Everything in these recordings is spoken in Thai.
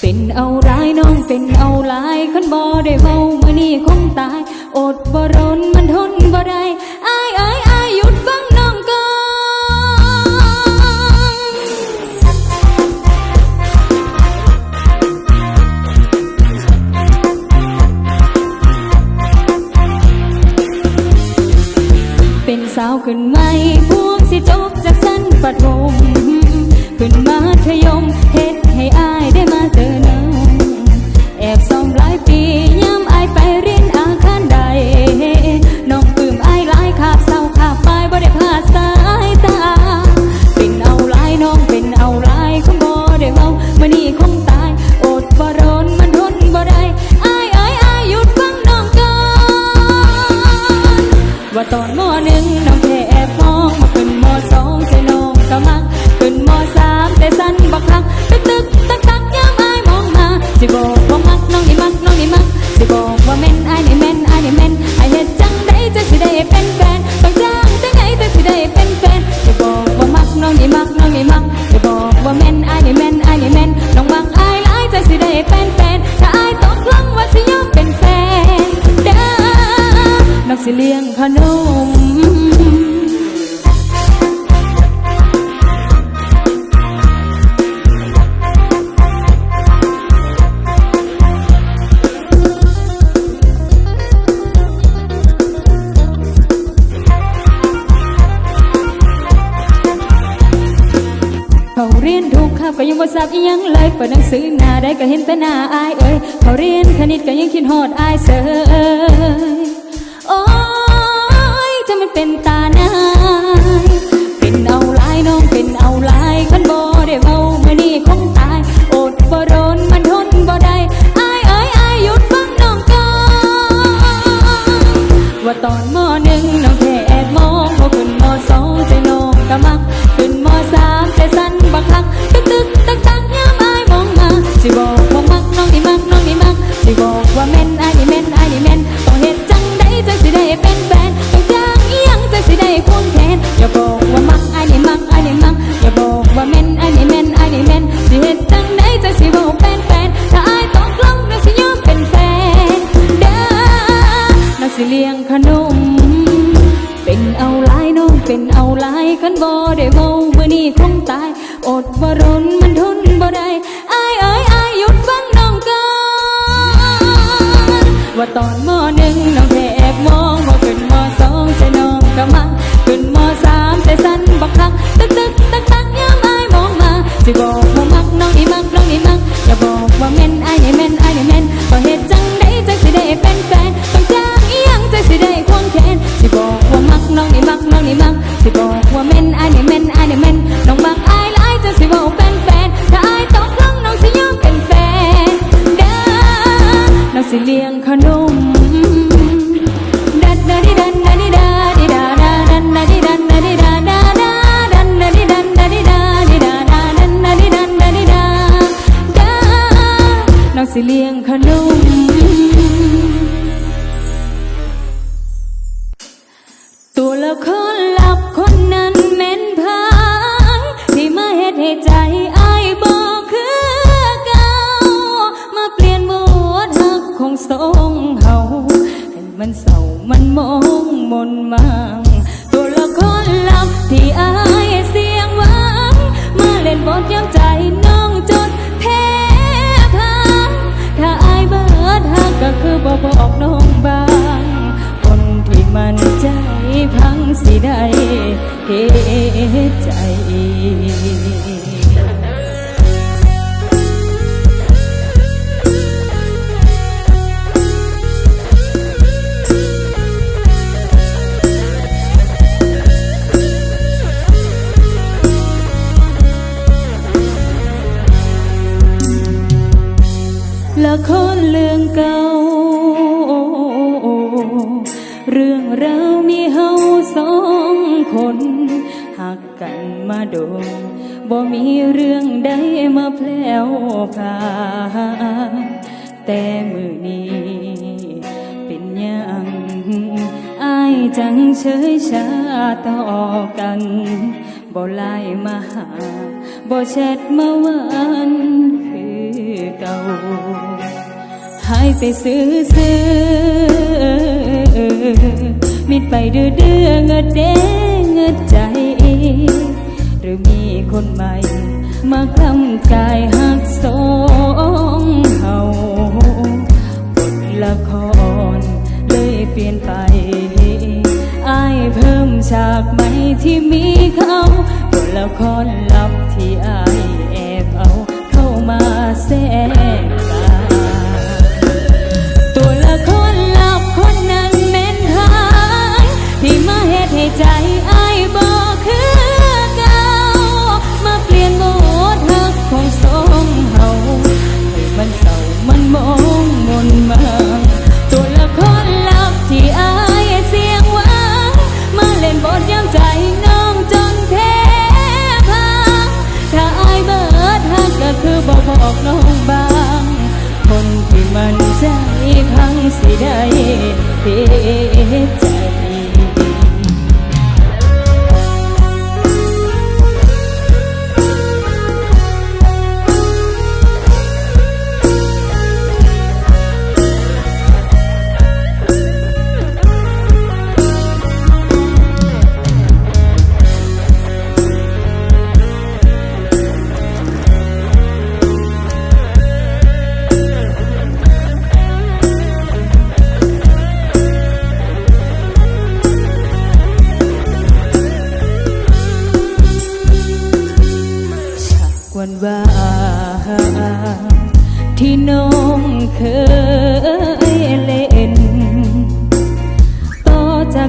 เป็นเอาร้ายน้องเป็นเอาลายคนบ่ได้เมามื่นี้คงตาย อดบ่รนมันทนบ่ได้อายอายอายหยุดฟังน้องก่อนเป็นสาวขึ้นไม่พวกสิจบจากสั้นปัดวงขึ้นมาทยม เขาเรียนทุกคาบก็ยังบ่ทราบอีหยังเลยเปิดหนังสือหน้าได้ก็เห็นแต่หน้าอายเอ้ยเขาเรียนคณิตก็ยังคิดหอดอายเสยิเลี้ยงขนมดัดดัดดันดัาดิดาดาดันดัดดันดัดดาดาดาดันดัดดันดัาดิดาดาดันดัดดันานางสิเลี้ยงขนม มันเศร้ามันมองมนมังตัวละครลัำที่อายเสียงหวังมาเล่นบทยังใจน้องจนเทบพังถ้าอายเบิดหักก็คือบอกบอกน้องบางคนที่มันใจพังสิได้เหตุใจ หักกันมาโดนบ่มีเรื่องใดมาแผลวพาแต่มือนี้เป็นยังอายจังเฉยชาต่อกันบ่ไล่มาหาบ่แชทมาวันคือเก่าหายไปซื้อซื้อมิดไปเดื้อเดือเงดเด้งเงดใจ รือมีคนใหม่ มาคลำกายหักสองเขาบทละครเลยเปลี่ยนไปอายเพิ่มฉากใหม่ที่มีเขาบทละครลับที่อายแอบเอาเข้ามาแทรกกาตัวละครลับคนนั้นแม่นหายที่มาเฮ็ดให้ใจ สิได้เฮ็ดใจ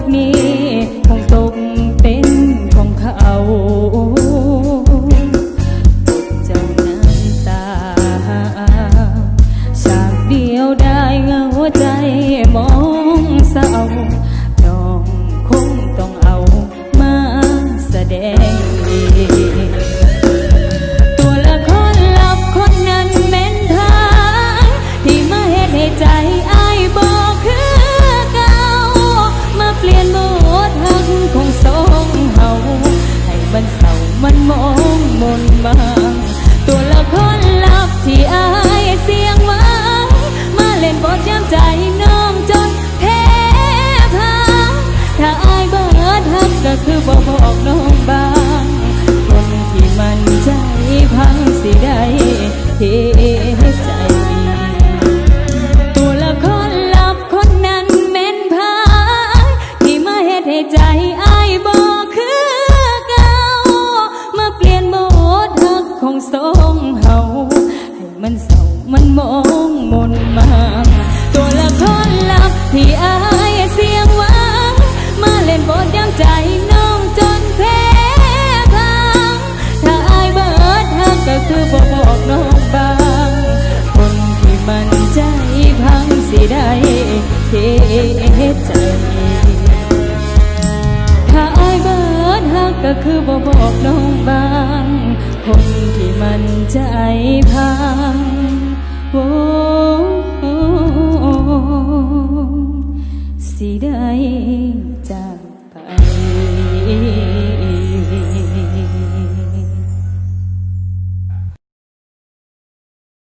me. ทใจ ตัวละครลับคนนั้นเม็นพายที่มาเฮ็ดให้ใจอายบอกคือเก่ามาเปลี่ยนโมดหักของสองเฮาให้มันเศร้ามันมองมนมา ตัวละครลับที่อายเสียงหวามาเล่นบทยังใจ 自己的。